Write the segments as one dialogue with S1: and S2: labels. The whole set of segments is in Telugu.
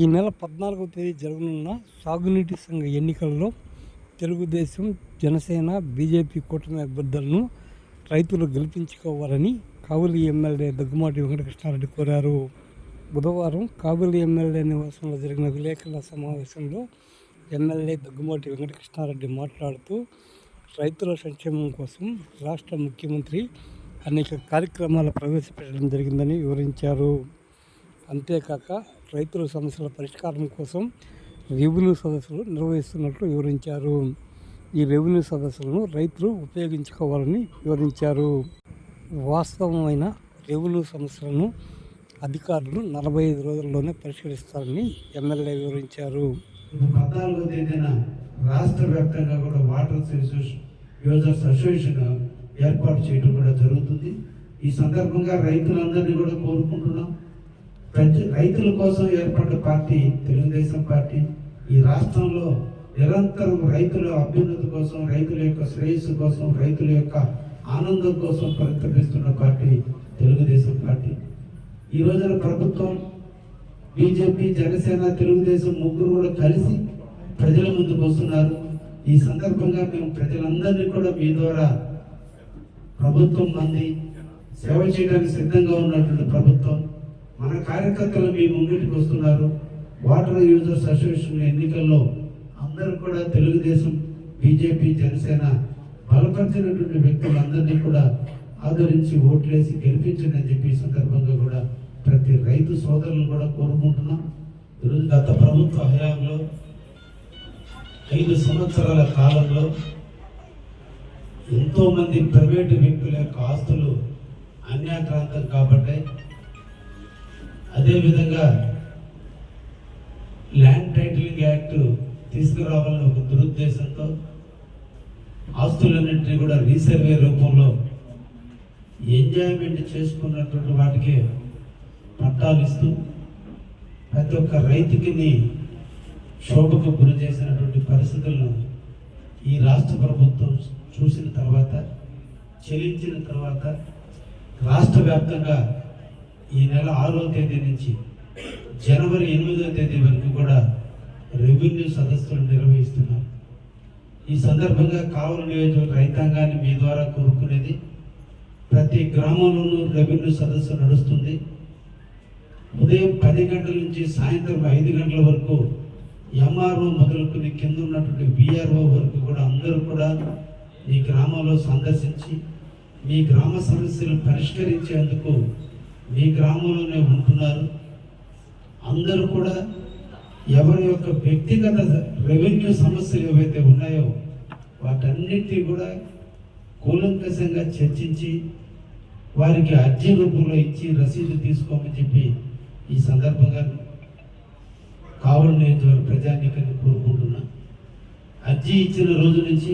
S1: ఈ నెల పద్నాలుగవ తేదీ జరగనున్న సాగునీటి సంఘ ఎన్నికల్లో తెలుగుదేశం జనసేన బీజేపీ కూటమి అభ్యర్థులను రైతులు గెలిపించుకోవాలని కావలి ఎమ్మెల్యే దగ్గుమాటి వెంకటకృష్ణారెడ్డి కోరారు. బుధవారం కావలి ఎమ్మెల్యే నివాసంలో జరిగిన విలేకరుల సమావేశంలో ఎమ్మెల్యే దగ్గుమాటి వెంకటకృష్ణారెడ్డి మాట్లాడుతూ రైతుల సంక్షేమం కోసం రాష్ట్ర ముఖ్యమంత్రి అనేక కార్యక్రమాలు ప్రవేశపెట్టడం జరిగిందని వివరించారు. అంతేకాక రైతుల సమస్యల పరిష్కారం కోసం రెవెన్యూ సదస్సులు నిర్వహిస్తున్నట్లు వివరించారు. ఈ రెవెన్యూ సదస్సులను రైతులు ఉపయోగించుకోవాలని వివరించారు. వాస్తవమైన రెవెన్యూ సమస్యలను అధికారులు నలభై ఐదు రోజుల్లోనే పరిష్కరిస్తారని ఎమ్మెల్యే వివరించారు.
S2: పద్నాలుగో తేదీన రాష్ట్ర వ్యాప్తంగా కూడా వాటర్ యూజర్స్ అసోసియేషన్ ఏర్పాటు చేయడం కూడా జరుగుతుంది. ఈ సందర్భంగా రైతులందరినీ కూడా కోరుకుంటున్నాం. ప్రజ రైతుల కోసం ఏర్పడ్డ పార్టీ తెలుగుదేశం పార్టీ ఈ రాష్ట్రంలో నిరంతరం రైతుల అభ్యున్నతి కోసం రైతుల యొక్క శ్రేయస్సు కోసం రైతుల యొక్క ఆనందం కోసం పరితపిస్తున్న పార్టీ తెలుగుదేశం పార్టీ. ఈ రోజున ప్రభుత్వం బీజేపీ జనసేన తెలుగుదేశం ముగ్గురు కూడా కలిసి ప్రజల ముందుకు వస్తున్నారు. ఈ సందర్భంగా మేము ప్రజలందరినీ కూడా మీ ద్వారా ప్రభుత్వం మంది సేవ చేయడానికి సిద్ధంగా ఉన్నటువంటి ప్రభుత్వం. మన కార్యకర్తలు మీ ముంగిటికి వస్తున్నారు. వాటర్ యూజర్స్ అసోసియేషన్ ఎన్నికల్లో అందరూ కూడా తెలుగుదేశం బీజేపీ జనసేన బలపరిచినటువంటి వ్యక్తులందరినీ కూడా ఆదరించి ఓట్లేసి గెలిపించండి అని చెప్పి సందర్భంగా కూడా ప్రతి రైతు సోదరులు కూడా కోరుకుంటున్నాం. ఈరోజు గత ప్రభుత్వ హయాంలో ఐదు సంవత్సరాల కాలంలో ఎంతోమంది ప్రైవేటు వ్యక్తుల యొక్క ఆస్తులు అన్యాక్రాంతం కాబట్టి అదేవిధంగా ల్యాండ్ టైటిలింగ్ యాక్ట్ తీసుకురావాలని ఒక దురుద్దేశంతో ఆస్తులన్నింటినీ కూడా రీసర్వే రూపంలో ఎంజాయ్మెంట్ చేసుకున్నటువంటి వాటికి పట్టాలు ఇస్తూ ప్రతి ఒక్క రైతుకి క్షోభకు గురి చేసినటువంటి పరిస్థితులను ఈ రాష్ట్ర ప్రభుత్వం చూసిన తర్వాత చెల్లించిన తర్వాత రాష్ట్ర వ్యాప్తంగా ఈ నెల ఆరో తేదీ నుంచి జనవరి ఎనిమిదో తేదీ వరకు కూడా రెవెన్యూ సదస్సులు నిర్వహిస్తున్నారు. ఈ సందర్భంగా కావలి నియోజకవర్గ రైతాంగాన్ని మీ ద్వారా కోరుకునేది ప్రతి గ్రామంలోనూ రెవెన్యూ సదస్సు నడుస్తుంది. ఉదయం పది గంటల నుంచి సాయంత్రం ఐదు గంటల వరకు ఎంఆర్ఓ మొదలుకుని కింద ఉన్నటువంటి విఆర్ఓ వరకు కూడా అందరూ కూడా మీ గ్రామంలో సందర్శించి మీ గ్రామ సమస్యలు పరిష్కరించేందుకు మీ గ్రామంలోనే ఉంటున్నారు. అందరూ కూడా ఎవరి యొక్క వ్యక్తిగత రెవెన్యూ సమస్యలు ఏవైతే ఉన్నాయో వాటన్నిటినీ కూడా కూలంకషంగా చర్చించి వారికి అర్జీ రూపంలో ఇచ్చి రసీదు తీసుకోమని చెప్పి ఈ సందర్భంగా కావలి నియోజకవర్గ ప్రజానీకాన్ని కోరుకుంటున్నా. అర్జీ ఇచ్చిన రోజు నుంచి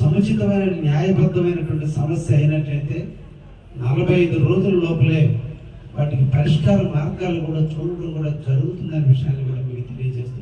S2: సముచితమైన న్యాయబద్ధమైనటువంటి సమస్య అయినట్లయితే నలభై ఐదు రోజుల లోపలే వాటికి పరిష్కార మార్గాలు కూడా చూడడం కూడా జరుగుతుందనే విషయాన్ని కూడా మీకు తెలియజేస్తాను